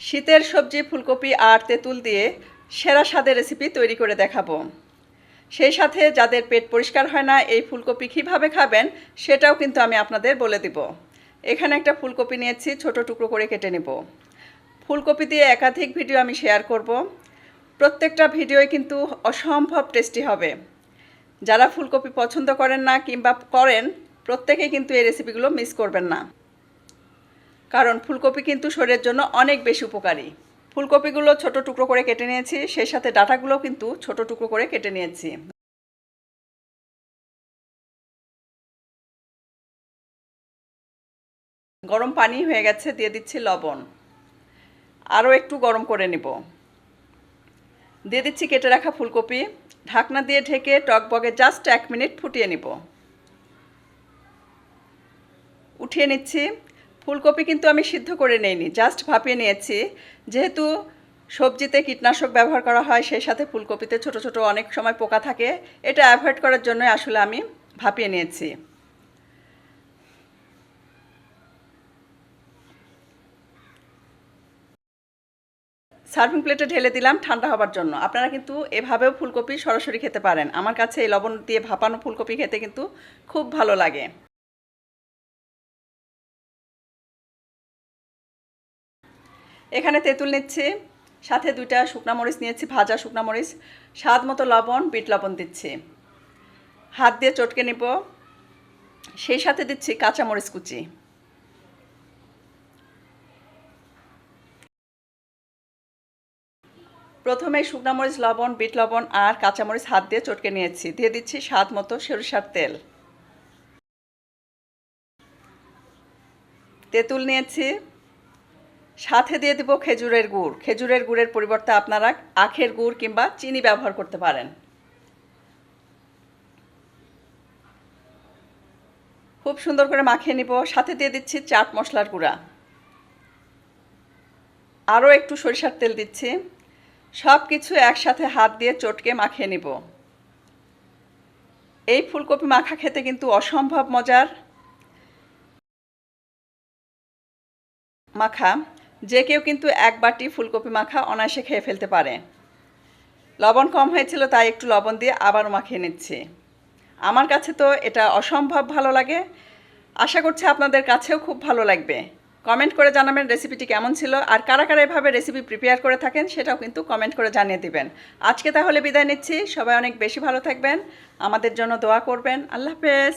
শীতের সবজি, ফুলকপি আর তেঁতুল দিয়ে সেরা স্বাদের রেসিপি তৈরি করে দেখাবো। সেই সাথে যাদের পেট পরিষ্কার হয় না, এই ফুলকপি কীভাবে খাবেন সেটাও কিন্তু আমি আপনাদের বলে দিব। এখানে একটা ফুলকপি নিয়েছি, ছোট টুকরো করে কেটে নেব। ফুলকপি দিয়ে একাধিক ভিডিও আমি শেয়ার করব। প্রত্যেকটা ভিডিওই কিন্তু অসম্ভব টেস্টি হবে। যারা ফুলকপি পছন্দ করেন না কিংবা করেন, প্রত্যেকেই কিন্তু এই রেসিপিগুলো মিস করবেন না। কারণ ফুলকপি কিন্তু শরীরের জন্য অনেক বেশি উপকারী। ফুলকপিগুলো ছোট টুকরো করে কেটে নিয়েছি, সেই সাথে ডাটাগুলো কিন্তু ছোট টুকরো করে কেটে নিয়েছি। গরম পানি হয়ে গেছে, দিয়ে দিচ্ছি লবণ। আরও একটু গরম করে নেব। দিয়ে দিচ্ছি কেটে রাখা ফুলকপি। ঢাকনা দিয়ে ঢেকে টকবগে জাস্ট এক মিনিট ফুটিয়ে নিব। উঠিয়ে নিচ্ছি। ফুলকপি কিন্তু আমি সিদ্ধ করে নেইনি জাস্ট ভাপিয়ে নিয়েছি। যেহেতু সবজিতে কীটনাশক ব্যবহার করা হয়, সেই সাথে ফুলকপিতে ছোট ছোট অনেক সময় পোকা থাকে, এটা অ্যাভয়েড করার জন্য আসলে আমি ভাপিয়ে নিয়েছি। সার্ভিং প্লেটে ঢেলে দিলাম ঠান্ডা হবার জন্য। আপনারা কিন্তু এভাবেও ফুলকপি সরাসরি খেতে পারেন। আমার কাছে এই লবণ দিয়ে ভাপানো ফুলকপি খেতে কিন্তু খুব ভালো লাগে। এখানে তেঁতুল নিচ্ছি, সাথে দুইটা শুকনা মরিচ নিয়েছি, ভাজা শুকনা মরিচ, স্বাদ মতো লবণ, বিট লবণ দিচ্ছি। হাত দিয়ে চটকে নিব, সেই সাথে দিচ্ছি কাঁচা মরিচ কুচি। প্রথমে শুকনা মরিচ, লবণ, বিট লবণ আর কাঁচামরিচ হাত দিয়ে চটকে নিয়েছি, দিয়ে দিচ্ছি স্বাদ মতো সরিষার তেল। তেঁতুল নিয়েছি সাথে দিয়ে দেবো খেজুরের গুড়। খেজুরের গুড়ের পরিবর্তে আপনারা আখের গুড় কিংবা চিনি ব্যবহার করতে পারেন। খুব সুন্দর করে মাখিয়ে নিব। সাথে দিয়ে দিচ্ছি চাট মশলার গুঁড়া। আরও একটু সরিষার তেল দিচ্ছি। সব কিছু একসাথে হাত দিয়ে চটকে মাখিয়ে নিব। এই ফুলকপি মাখা খেতে কিন্তু অসম্ভব মজার মাখা। যে কেউ কিন্তু এক বাটি ফুলকপি মাখা অনায়াসে খেয়ে ফেলতে পারে। লবণ কম হয়েছিল, তাই একটু লবণ দিয়ে আবারও মাখিয়ে নিচ্ছি। আমার কাছে তো এটা অসম্ভব ভালো লাগে। আশা করছি আপনাদের কাছেও খুব ভালো লাগবে। কমেন্ট করে জানাবেন রেসিপিটি কেমন ছিল আর কারা কারা এভাবে রেসিপি প্রিপেয়ার করে থাকেন সেটাও কিন্তু কমেন্ট করে জানিয়ে দিবেন। আজকে তাহলে বিদায় নিচ্ছি। সবাই অনেক বেশি ভালো থাকবেন। আমাদের জন্য দোয়া করবেন। আল্লাহ হাফেজ।